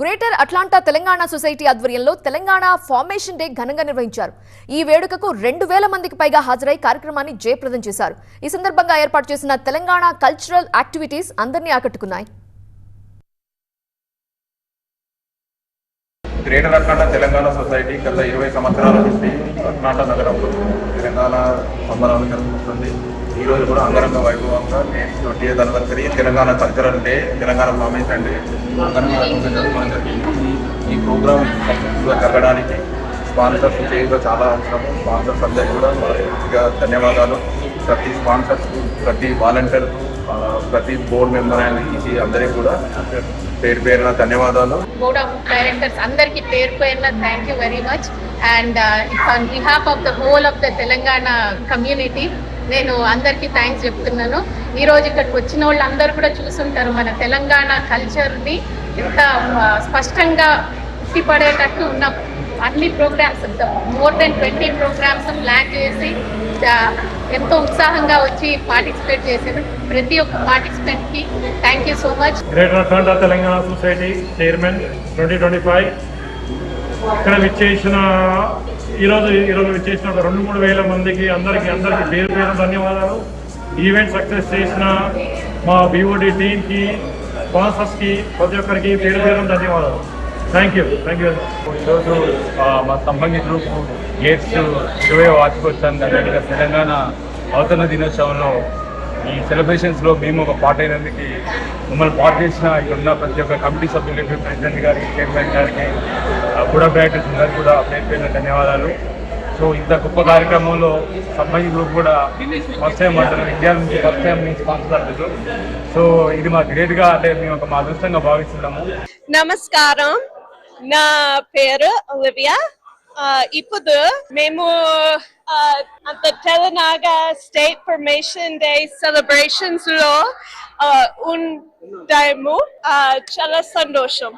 Greater Atlanta Telangana society ఆధ్వర్యంలో Telangana formation day ఘనంగా నిర్వహించారు. ఈ వేడుకకు రెండు వేల మందికి పైగా హాజరై కార్యక్రమాన్ని జయప్రదం చేశారు. ఈ సందర్భంగా ఏర్పాటు చేసిన తెలంగాణ కల్చరల్ యాక్టివిటీస్ అందరినీ ఆకట్టుకున్నాయి. గ్రేటర్ అట్లాంటా తెలంగాణ సొసైటీ గత ఇరవై సంవత్సరాల నుండి అట్లాంటా నగరంలో తెలంగాణ సంబరాలు జరుగుతుంది. ఈ రోజు కూడా అంగరంగ వైభవంగా twenty eighth anniversary Telangana cultural day Telangana formation day అంగరంగ వైభవంగా జరుపుకోవడం జరిగింది. ఈ- ప్రోగ్రామ్ సక్సెస్ఫుల్గా జరగడానికి స్పాన్సర్స్ చేయగా చాలా అవసరం స్పాన్సర్స్ అందరికీ కూడా ధన్యవాదాలు. ప్రతి స్పాన్సర్స్ ప్రతి వాలంటీర్ ప్రతి బోర్డు మెంబర్ అండ్ అందరికీ కూడా పేరు పేరున ధన్యవాదాలు. బోర్డ్ ఆఫ్ డైరెక్టర్స్ అందరికి పేరు పేరున thank you very much and on behalf of the whole of the Telangana community నేను అందరికీ థ్యాంక్స్ చెప్తున్నాను. ఈ రోజు ఇక్కడికి వచ్చిన వాళ్ళు అందరూ కూడా చూసుంటారు మన తెలంగాణ కల్చర్ని ఎంత స్పష్టంగా ఉట్టిపడేటట్టు ఉన్న అన్ని programs more than twenty programs plan చేసి ఎంతో ఉత్సాహంగా వచ్చి పార్టిసిపేట్ చేశారు. ప్రతి ఒక్క పార్టిసిపెంట్కి thank you so much greater Atlanta Telangana society chairman twenty twenty five ఇక్కడ విచ్చేసిన ఈరోజు ఈరోజు విచ్చేసిన ఒక రెండు మూడు వేల మందికి అందరికీ అందరికీ పేరు పేరు ధన్యవాదాలు. ఈవెంట్ సక్సెస్ చేసిన మా బీఓడి టీమ్కి స్పాన్సర్స్కి ప్రతి ఒక్కరికి పేరు పేరు ధన్యవాదాలు. థ్యాంక్ యూ థ్యాంక్ యూ ఈరోజు మా సంబంధి గేట్స్ ఇరవై వార్షికోత్సవం అదేవిధంగా తెలంగాణ అవతరణ దినోత్సవంలో ఈ సెలబ్రేషన్స్లో మేము ఒక పార్ట్ అయినందుకు మమ్మల్ని పార్ట్ చేసిన ఇక్కడ ఉన్న ప్రతి ఒక్క కమిటీ సభ్యులకి ప్రెసిడెంట్ గారికి చైర్మన్ గారికి కూడా డైరెక్టర్స్ అందరికీ కూడా పేరు పేరున ధన్యవాదాలు. సో ఇంత గొప్ప కార్యక్రమంలో సంబంధి గ్రూప్ కూడా ఫస్ట్ టైం అంటారు ఇండియా నుంచి ఫస్ట్ టైం మేము స్పాన్సర్ అవుతుంది సో ఇది మా గ్రేట్గా అంటే మేము ఒక మా అదృష్టంగా భావిస్తున్నాము. నమస్కారం. నా పేరు ఒలివియా ఆ, ఇప్పుడు మేము ఆ, అంత Telangana state formation day celebrations లో ఆ, ఉంటాము ఆ, చాలా సంతోషం